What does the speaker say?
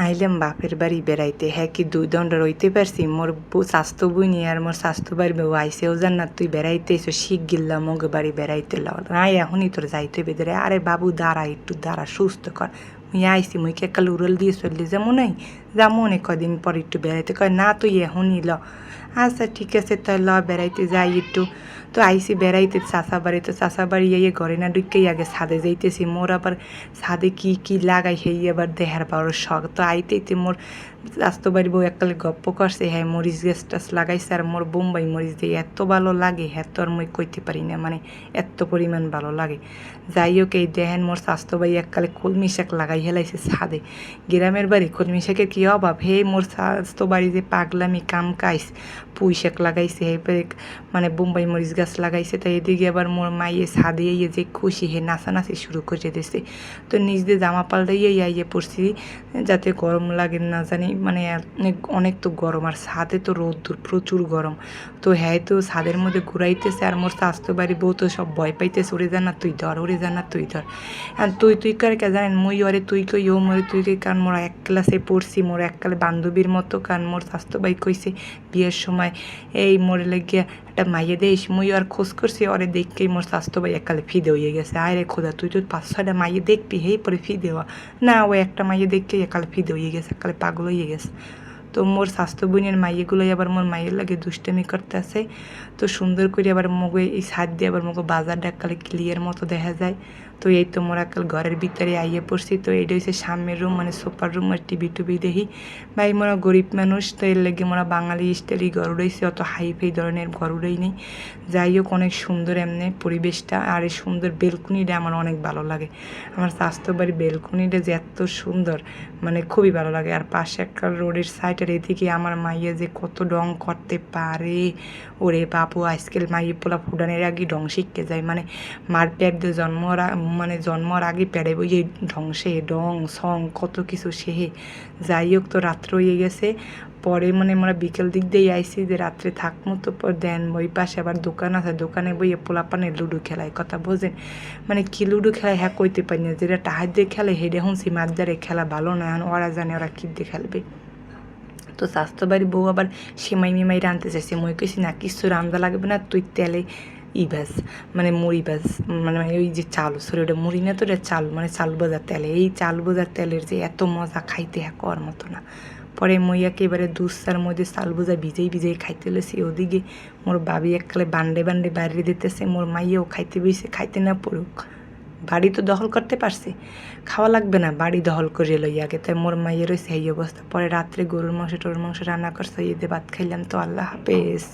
আইলাম বাপের বাড়ি বেড়াইতে। হ্যাঁ কি দুই দণ্ড রইতে পারছি? মোর স্বাস্থ্য বই নিয়ে আর মোর স্বাস্থ্য বাড়ি বউ আইসেও জান না তুই বেড়াইতে এসো শিখ গিল্লা মগে বাড়ি বেড়াইতে লাও না এখনই তোর যাইতে বেদরে আরে বাবু, দাঁড়া, একটু দাঁড়া, সুস্থ কর। মুই আইসি মুই, কে কাল উরল দিয়ে চললি যেমন নাই? মনে কদিন পর একটু বেড়াইতে। কয়, না তুই এখনই ল। আচ্ছা ঠিক আছে তাই ল, বেড়াইতে যাই একটু। তো আইসি বেড়াইতে চাষা বাড়ি। তো চাষা বাড়ি ইয়ে ঘরে না ডুকে আগে ছাদে যাইতেছি। মোর আবার ছাদে কি কি লাগাই, সেই আবার দেহার বড় শখ। তো আইতেইতে মোর স্বাস্থ্য বাড়ি বউ এককালে গপ্প করছে হ্যাঁ মরিচ গাছ টাছ লাগাইছে আর মোর বোম্বাই মরিচ দিয়ে এত ভালো লাগে হ্যাঁ তো আর মই কইতে পারি না মানে এত পরিমাণ ভালো লাগে। যাই হোক, এই দেখেন মোর স্বাস্থ্য বাড়ি এককালে কলমি শাক লাগাই হেলাইছে ছাদে। গ্রামের বাড়ি কলমি শাকের কী অভাব? হে, মোর স্বাস্থ্য বাড়ি যে পাগলামি কাম কাইস পুঁই শাক লাগাইছে এরপরে মানে বোম্বাই মরিচ গাছ লাগাইছে, তাই এদিকে আবার মোর মাইয়ে ছাদে ইয়ে যে খুশি, হে, নাচানাচি শুরু করে দিয়েছে তো নিজ দিয়ে জামা পাল্টাইয়ে ইয়ে পড়ছি, যাতে গরম লাগে না জানি মানে অনেক তো গরম, আর ছাদে তো রোদ্দুর, প্রচুর গরম। তো হ্যাঁ তো ছাদের মধ্যে ঘুরাইতেছে আর মোর স্বাস্থ্য বাড়ি বউ তো সব ভয় পাইতেছে, ওরে জানা তুই ধর, ওরে জানা তুই ধর। আর তুই তুই কার কে জানেন, মুই অরে তুই কই, ও মরে তুই কই, কারণ মোরা এক ক্লাসে পড়ছি, মোর এককালে বান্ধবীর মতো, কারণ মোর স্বাস্থ্য বাই কইছে বিয়ের সময়, এই মোরে লেগে একটা মাইয়ে দেশ মুই আর খোঁজ করছি ওরে দেখকেই মোর স্বাস্থ্য ভাই এককালে ফি হয়ে গেছে আয় রে খোদা তুই তোর পাঁচ ছয়টা মাইয়ে দেখবি হেই পরে ফি দেওয়া না ও একটা মাইয়ে দেখকেই একালে ফি হয়ে গেছে একালে পাগল হয়ে গেছে তো মোর স্বাস্থ্য বোনের মাইয়েগুলোই আবার মোর মাইয়ের লাগে দুষ্টামি করতে আছে তো সুন্দর করে আবার মগে এই সাত দিয়ে আবার মগে বাজারটা একালে ক্লিয়ার মতো দেখা যায়। তো এই তো মোরা কাল ঘরের ভিতরে আইয়ে পড়ছি। তো এইটা হচ্ছে সামনের রুম মানে সুপার রুম আর টিভি টুবি দেখি। ভাই, মোরা গরিব মানুষ, তো এর লেগে মোরা বাঙালি স্টাইলই ঘর উড়াইছি, অত হাই ফাই ধরনের ঘর উড়াই নেই। যাই হোক অনেক সুন্দর এমনি পরিবেশটা, আর এই সুন্দর বেলকুনিটা আমার অনেক ভালো লাগে। আমার স্বাস্থ্য বাড়ি বেলকুনিটা যে এত সুন্দর মানে খুবই ভালো লাগে। আর পাশে একটা রোডের সাইডের এদিকে আমার মাইয়া যে কত ডং করতে পারে। ওরে বাপু, আজকাল মাইয়ে পোলা ফুডানের আগে ডং শিখতে যায়। মানে মার প্যাট দিয়ে জন্মর মানে জন্মর আগে প্যাডে বই ধ্বংসে, ডং, সং, কত কিছু সেহে যাই হোক, তো রাত্র হয়ে গেছে। পরে মানে আমরা বিকেল দিক দিয়ে আইসি যে রাত্রে থাকব তো পর দেন ওই পাশে আবার দোকান আছে। দোকানে বইয়ে পোলাপানে লুডো খেলায়। কথা বোঝেন? মানে কি লুডো খেলায় হ্যাঁ কইতে পারি না। যেটা টাহার দিয়ে খেলে হেডে হুঁসি মাদ্দারে খেলা ভালো না, ওরা জানে ওরা কী দিয়ে খেলবে। তো স্বাস্থ্য বাড়ি বউ আবার সেমাই মিমাই রাঁধতে চাইছে। মই কইছি, না, কিছু রান্ধা লাগবে না, তুই তেলে ই ভাজ মানে মুড়ি ভাজ মানে ওই যে চাল, সরি, ওটা মুড়ি না তো, ওটা চাল মানে চাল বোঝার তেলে, এই চাল বোঝার তেলের যে এত মজা খাইতে হ্যাঁ কর মতো না। পরে মই একেবারে দুসার মধ্যে চাল বোঝা ভিজেই ভিজেই খাইতে লেছি ওদিকে মোর বাবি এককালে বান্ডে বান্ডে বাইরে দিতেছে মোর মাইয়াও খাইতে বইছে, খাইতে না পড়ুক। বাড়ি তো দখল করতে পারছি। খাওয়া লাগবে না, বাড়ি দখল করে লই আগে। তাই মোর মাইয়ের রয়েছে এই অবস্থা। পরে রাত্রে গরুর মাংস, টরুর মাংস রান্না করছে, ঈদে ভাত খাইলাম তো আল্লাহ হাফেজ।